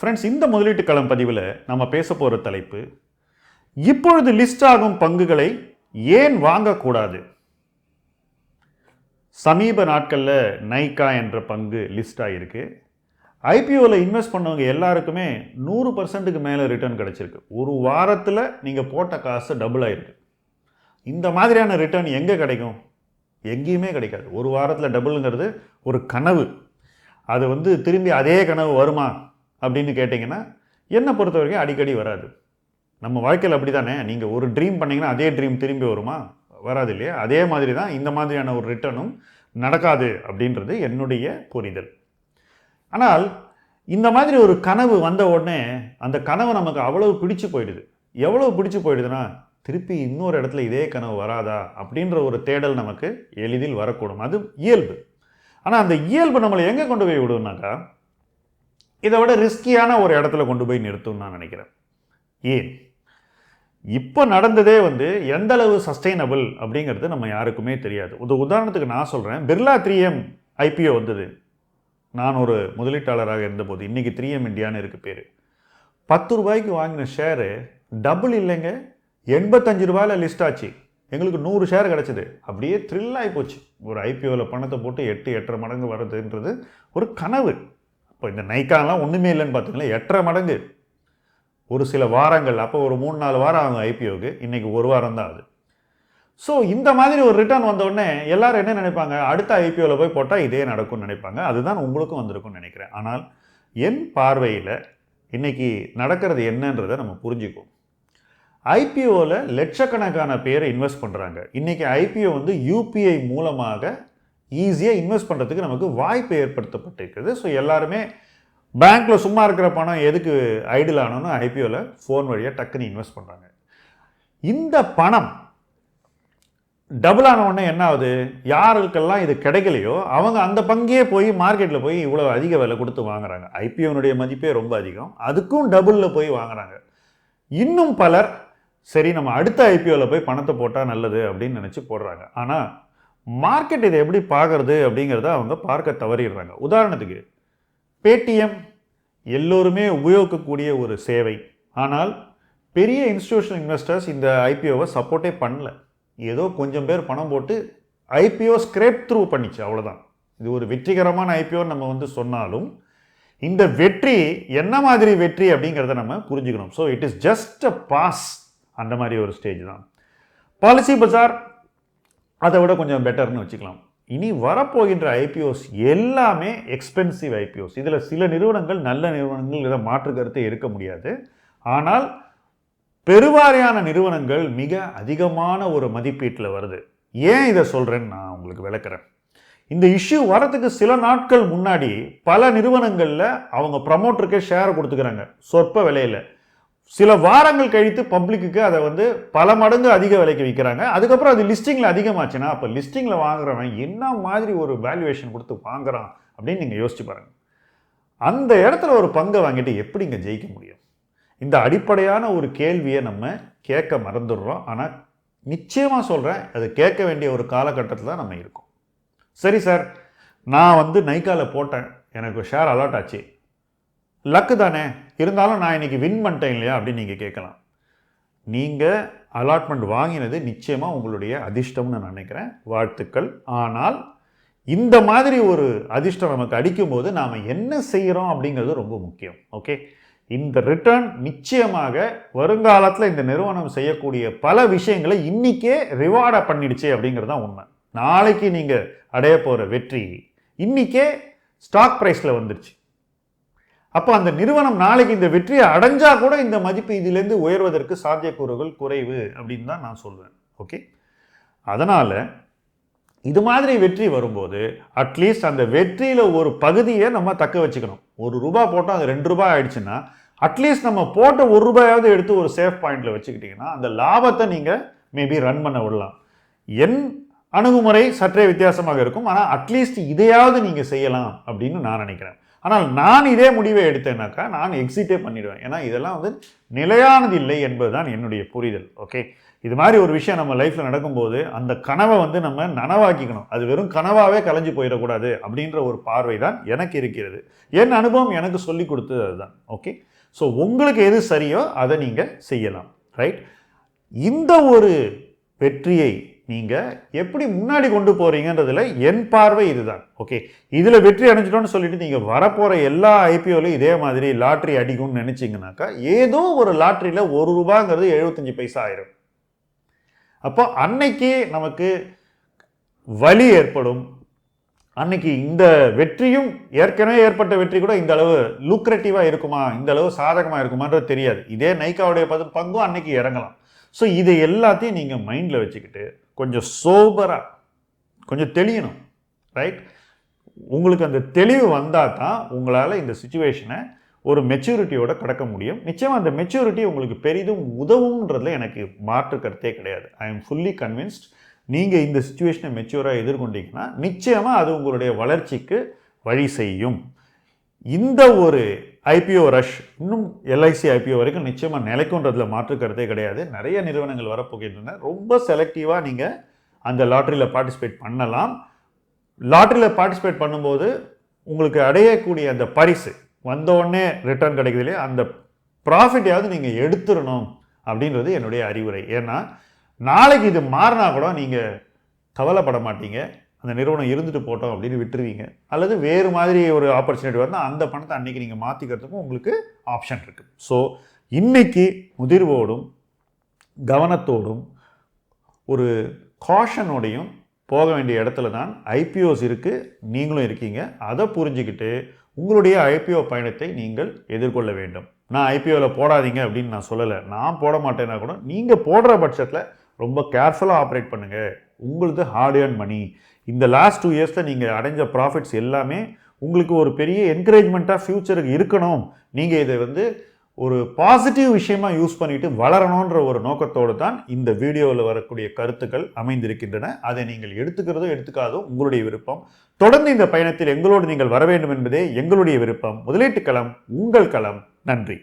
Friends இந்த முதலீட்டு களம் பதிவில் நம்ம பேச போகிற தலைப்பு இப்பொழுது லிஸ்ட் ஆகும் பங்குகளை ஏன் வாங்கக்கூடாது? சமீப நாட்களில் நைகா என்ற பங்கு லிஸ்ட் ஆகிருக்கு ஐபிஓவில் இன்வெஸ்ட் பண்ணவங்க எல்லாருக்குமே நூறு பர்சன்ட்டுக்கு மேலே ரிட்டர்ன் கிடச்சிருக்கு. ஒரு வாரத்தில் நீங்கள் போட்ட காசு டபுள் ஆகிருக்கு இந்த மாதிரியான ரிட்டர்ன் எங்கே கிடைக்கும்? எங்கேயுமே கிடைக்காது. ஒரு வாரத்தில் டபுளுங்கிறது ஒரு கனவு. அது வந்து திரும்பி அதே கனவு வருமா? அப்படின்னு கேட்டிங்கன்னா என்னை பொறுத்த வரைக்கும் அடிக்கடி வராது. நம்ம வாழ்க்கையில் அப்படி தானே நீங்கள் ஒரு ட்ரீம் பண்ணிங்கன்னா அதே ட்ரீம் திரும்பி வருமா? வராது இல்லையா? அதே மாதிரி தான் இந்த மாதிரியான ஒரு ரிட்டர்னும் நடக்காது அப்படின்றது என்னுடைய புரிதல். ஆனால் இந்த மாதிரி ஒரு கனவு வந்த உடனே அந்த கனவு நமக்கு அவ்வளவு பிடிச்சு போயிடுது. எவ்வளவு பிடிச்சு போயிடுதுன்னா திருப்பி இன்னொரு இடத்துல இதே கனவு வராதா? அப்படின்ற ஒரு தேடல் நமக்கு எளிதில் வரக்கூடும். அது இயல்பு. ஆனால் அந்த இயல்பு நம்மளை எங்கே கொண்டு போய் விடுனாக்கா இதை விட ரிஸ்கியான ஒரு இடத்துல கொண்டு போய் நிறுத்தும்னு நான் நினைக்கிறேன். ஏன்? இப்போ நடந்ததே வந்து எந்த அளவு சஸ்டைனபிள் அப்படிங்கிறது நம்ம யாருக்குமே தெரியாது. ஒரு உதாரணத்துக்கு நான் சொல்கிறேன் பிர்லா த்ரீ எம் ஐபிஓ வந்தது. நான் ஒரு முதலீட்டாளராக இருந்தபோது இன்றைக்கி த்ரீ எம் இந்தியான்னு பேர். பத்து ரூபாய்க்கு வாங்கின ஷேரு டபுள் இல்லைங்க எண்பத்தஞ்சு ரூபாயில் லிஸ்ட் ஆச்சு. எங்களுக்கு நூறு ஷேர் கிடச்சிது. அப்படியே த்ரில் ஆகி போச்சு. ஒரு ஐபிஓவில் பணத்தை போட்டு எட்டு எட்டரை மடங்கு வர்றதுன்றது ஒரு கனவு. இப்போ இந்த நைக்காலாம் ஒன்றுமே இல்லைன்னு பார்த்தீங்கன்னா எட்டரை மடங்கு. ஒரு சில வாரங்கள் அப்போ ஒரு மூணு நாலு வாரம் ஆகும் ஐபிஓக்கு இன்றைக்கி ஒரு வாரம் தான் அது. ஸோ இந்த மாதிரி ஒரு ரிட்டர்ன் வந்தோடனே எல்லாரும் என்ன நினைப்பாங்க? அடுத்த ஐபிஓவில் போய் போட்டால் இதே நடக்கும்னு நினைப்பாங்க. அதுதான் உங்களுக்கும் வந்திருக்கும்னு நினைக்கிறேன். ஆனால் என் பார்வையில் இன்றைக்கி நடக்கிறது என்னன்றதை நம்ம புரிஞ்சுக்குவோம். ஐபிஓவில் லட்சக்கணக்கான பேர் இன்வெஸ்ட் பண்ணுறாங்க இன்றைக்கி ஐபிஓ வந்து யூபிஐ மூலமாக ஈஸியாக இன்வெஸ்ட் பண்ணுறதுக்கு நமக்கு வாய்ப்பு ஏற்படுத்தப்பட்டிருக்கிறது ஸோ எல்லாருமே பேங்க்கில் சும்மா இருக்கிற பணம் எதுக்கு ஐடில் ஆனோன்னு ஐபிஓவில் ஃபோன் வழியாக டக்குன்னு இன்வெஸ்ட் பண்ணுறாங்க இந்த பணம் டபுள் ஆன உடனே என்ன ஆகுது? யாருக்கெல்லாம் இது கிடைக்கலையோ அவங்க அந்த பங்கே போய் மார்க்கெட்டில் போய் இவ்வளோ அதிக விலை கொடுத்து வாங்குறாங்க. ஐபிஓனுடைய மதிப்பே ரொம்ப அதிகம். அதுக்கும் டபுளில் போய் வாங்குறாங்க. இன்னும் பலர் சரி நம்ம அடுத்த ஐபிஓவில் போய் பணத்தை போட்டால் நல்லது அப்படின்னு நினச்சி போடுறாங்க. ஆனால் மார்க்கெட் இதை எப்படி பார்க்கறது அப்படிங்கிறத அவங்க பார்க்க தவறிடுறாங்க. உதாரணத்துக்கு பேடிஎம் எல்லோருமே உபயோகிக்கக்கூடிய ஒரு சேவை. ஆனால் பெரிய இன்ஸ்டிடியூஷனல் இன்வெஸ்டர்ஸ் இந்த ஐபிஓவை சப்போர்ட்டே பண்ணல. ஏதோ கொஞ்சம் பேர் பணம் போட்டு ஐபிஓ ஸ்க்ரேப் த்ரூ பண்ணிச்சு அவ்வளோதான் இது ஒரு வெற்றிகரமான ஐபிஓ நம்ம வந்து சொன்னாலும் இந்த வெற்றி என்ன மாதிரி வெற்றி அப்படிங்கிறத நம்ம புரிஞ்சுக்கணும். So it is just a pass அந்த மாதிரி ஒரு ஸ்டேஜ் தான். பாலிசி பஜார் அதை விட கொஞ்சம் பெட்டர்னு வச்சுக்கலாம். இனி வரப்போகின்ற ஐபிஓஸ் எல்லாமே எக்ஸ்பென்சிவ் ஐபிஓஸ் இதில் சில நிறுவனங்கள் நல்ல நிறுவனங்கள் இதை மாற்று கருத்தை இருக்க முடியாது. ஆனால் பெருவாரியான நிறுவனங்கள் மிக அதிகமான ஒரு மதிப்பீட்டில் வருது. ஏன் இதை சொல்கிறேன்னு நான் உங்களுக்கு விளக்குறேன். இந்த இஷ்யூ வரத்துக்கு சில நாட்கள் முன்னாடி பல நிறுவனங்களில் அவங்க ப்ரமோட்டருக்கே ஷேர் கொடுத்துக்கிறாங்க. சொற்ப விலையில். சில வாரங்கள் கழித்து பப்ளிக்கு அதை வந்து பல மடங்கு அதிக விலைக்கு விற்கிறாங்க. அதுக்கப்புறம் அது லிஸ்டிங்கில் அதிகமாச்சுன்னா அப்போ லிஸ்டிங்கில் வாங்குறவன் என்ன மாதிரி ஒரு வேல்யூவேஷன் கொடுத்து வாங்குறான் அப்படின்னு நீங்கள் யோசிச்சு பாருங்கள் அந்த இடத்துல ஒரு பங்கை வாங்கிட்டு எப்படி இங்கே ஜெயிக்க முடியும்? இந்த அடிப்படையான ஒரு கேள்வியை நம்ம கேட்க மறந்துடுறோம். ஆனால் நிச்சயமாக சொல்கிறேன் அது கேட்க வேண்டிய ஒரு காலகட்டத்தில் தான் நம்ம இருக்கோம். சரி சார் நான் வந்து நைக்காவில் போட்டேன். எனக்கு ஷேர் அலாட் ஆச்சு. லக்கு தானே. இருந்தாலும் நான் இன்றைக்கி வின் பண்ணிட்டேன் இல்லையா அப்படின்னு நீங்கள் கேட்கலாம். நீங்கள் அலாட்மெண்ட் வாங்கினது நிச்சயமாக உங்களுடைய அதிர்ஷ்டம்னு நான் நினைக்கிறேன். வாழ்த்துக்கள். ஆனால் இந்த மாதிரி ஒரு அதிர்ஷ்டம் நமக்கு அடிக்கும்போது நாம் என்ன செய்கிறோம் அப்படிங்கிறது ரொம்ப முக்கியம். ஓகே இந்த ரிட்டர்ன் நிச்சயமாக வருங்காலத்தில் இந்த நிறுவனம் செய்யக்கூடிய பல விஷயங்களை இன்றைக்கே ரிவார்டை பண்ணிடுச்சு அப்படிங்கிறது தான் உண்மை. நாளைக்கு நீங்கள் அடைய போகிற வெற்றி. இன்றைக்கே ஸ்டாக் ப்ரைஸில் வந்துடுச்சு அப்போ அந்த நிறுவனம் நாளைக்கு இந்த வெற்றியை அடைஞ்சா கூட இந்த மதிப்பு இதிலேருந்து உயர்வதற்கு சாத்தியக்கூறுகள் குறைவு அப்படின்னு தான் நான் சொல்வேன். ஓகே அதனால் இது மாதிரி வெற்றி வரும்போது அட்லீஸ்ட் அந்த வெற்றியில் ஒரு பகுதியை நம்ம தக்க வச்சுக்கணும். ஒரு ரூபா போட்டால் அது ரெண்டு ரூபாய் ஆயிடுச்சுன்னா அட்லீஸ்ட் நம்ம போட்ட ஒரு ரூபாயாவது எடுத்து ஒரு சேஃப் பாயிண்டில் வச்சுக்கிட்டிங்கன்னா அந்த லாபத்தை நீங்கள் மேபி ரன் பண்ண விடலாம். என் அணுகுமுறை சற்றே வித்தியாசமாக இருக்கும். ஆனால் அட்லீஸ்ட் இதையாவது நீங்கள் செய்யலாம் அப்படின்னு நான் நினைக்கிறேன். ஆனால் நான் இதே முடிவை எடுத்தேன்னாக்கா நான் எக்ஸிட்டே பண்ணிடுவேன். ஏன்னா இதெல்லாம் வந்து நிலையானது இல்லை என்பதுதான் என்னுடைய புரிதல். ஓகே இது மாதிரி ஒரு விஷயம் நம்ம லைஃப்பில் நடக்கும்போது அந்த கனவை வந்து நம்ம நனவாக்கிக்கணும். அது வெறும் கனவாகவே கலைஞ்சு போயிடக்கூடாது அப்படின்ற ஒரு பார்வை தான் எனக்கு இருக்கிறது. என் அனுபவம் எனக்கு சொல்லி கொடுத்தது அதுதான். ஓகே ஸோ உங்களுக்கு எது சரியோ அதை நீங்கள் செய்யலாம். ரைட் இந்த ஒரு வெற்றியை நீங்கள் எப்படி முன்னாடி கொண்டு போகிறீங்கன்றதுல என் பார்வை இதுதான். ஓகே இதில் வெற்றி அடைஞ்சிட்டோம்னு சொல்லிட்டு நீங்கள் வரப்போகிற எல்லா ஐபிஓலையும் இதே மாதிரி லாட்ரி அடிக்கும்னு நினச்சிங்கனாக்கா ஏதோ ஒரு லாட்ரியில் ஒரு ரூபாங்கிறது எழுபத்தஞ்சி பைசா ஆயிரும். அப்போ அன்னைக்கு நமக்கு வலி ஏற்படும். அன்னைக்கு இந்த வெற்றியும் ஏற்கனவே ஏற்பட்ட வெற்றி கூட இந்த அளவு லூக்ரேட்டிவாக இருக்குமா இந்த அளவு சாதகமாக இருக்குமான்றது தெரியாது. இதே நைக்காவுடைய பது பங்கும் அன்னைக்கு இறங்கலாம். ஸோ இதை எல்லாத்தையும் நீங்கள் மைண்டில் வச்சுக்கிட்டு கொஞ்சம் சோபராக கொஞ்சம் தெளியணும் ரைட் உங்களுக்கு அந்த தெளிவு வந்தால் தான் உங்களால் இந்த சுச்சுவேஷனை ஒரு மெச்சூரிட்டியோட கடக்க முடியும். நிச்சயமாக அந்த மெச்சூரிட்டி உங்களுக்கு பெரிதும் உதவுன்றதுல எனக்கு மாற்று கருத்தே கிடையாது. ஐ எம் ஃபுல்லி கன்வின்ஸ்ட் நீங்கள் இந்த சுச்சுவேஷனை மெச்சூராக எதிர்கொண்டீங்கன்னா நிச்சயமாக அது உங்களுடைய வளர்ச்சிக்கு வழி செய்யும். இந்த ஒரு ஐபிஓ ரஷ் இன்னும் எல்ஐசி ஐபிஓ வரைக்கும் நிச்சயமாக நிலைக்குன்றதில் மாற்று கருத்தே கிடையாது. நிறைய நிறுவனங்கள் வரப்போகின்றன. ரொம்ப செலக்டிவாக நீங்கள் அந்த லாட்ரியில் பார்ட்டிசிபேட் பண்ணலாம். லாட்ரியில் பார்ட்டிசிபேட் பண்ணும்போது உங்களுக்கு அடையக்கூடிய அந்த பரிசு வந்த உடனே ரிட்டர்ன் கிடைக்குது இல்லையா? அந்த ப்ராஃபிட்டையாவது நீங்கள் எடுத்துடணும் அப்படின்றது என்னுடைய அறிவுரை. ஏன்னா நாளைக்கு இது மாறினா கூட நீங்கள் கவலைப்பட மாட்டீங்க. அந்த நிறுவனம் இருந்துட்டு போட்டோம் அப்படின்னு விட்டுருவீங்க. அல்லது வேறு மாதிரி ஒரு ஆப்பர்ச்சுனிட்டி வந்தால் அந்த பணத்தை அன்றைக்கி நீங்கள் மாற்றிக்கிறதுக்கும் உங்களுக்கு ஆப்ஷன் இருக்குது ஸோ இன்றைக்கி முதிர்வோடும் கவனத்தோடும் ஒரு காஷனோடையும் போக வேண்டிய இடத்துல தான் ஐபிஓஸ் இருக்குது நீங்களும் இருக்கீங்க. அதை புரிஞ்சுக்கிட்டு உங்களுடைய ஐபிஓ பயணத்தை நீங்கள் எதிர்கொள்ள வேண்டும். நான் ஐபிஓவில் போடாதீங்க அப்படின்னு நான் சொல்லலை. நான் போட மாட்டேன்னா கூட நீங்கள் போடுற பட்சத்தில் ரொம்ப கேர்ஃபுல்லாக ஆப்ரேட் பண்ணுங்கள் உங்களுக்கு ஹார்ட் ஏர்ன் மணி இந்த லாஸ்ட் டூ இயர்ஸில் நீங்கள் அடைஞ்ச ப்ராஃபிட்ஸ் எல்லாமே உங்களுக்கு ஒரு பெரிய என்கரேஜ்மெண்ட்டாக ஃப்யூச்சருக்கு இருக்கணும். நீங்கள் இதை வந்து ஒரு பாசிட்டிவ் விஷயமா யூஸ் பண்ணிட்டு வளரணுன்ற ஒரு நோக்கத்தோடு தான் இந்த வீடியோவில் வரக்கூடிய கருத்துக்கள் அமைந்திருக்கின்றன. அதை நீங்கள் எடுத்துக்கிறதோ எடுத்துக்காதோ உங்களுடைய விருப்பம். தொடர்ந்து இந்த பயணத்தில் எங்களோடு நீங்கள் வர வேண்டும் என்பதே எங்களுடைய விருப்பம். முதலீட்டு களம் உங்கள் களம். நன்றி.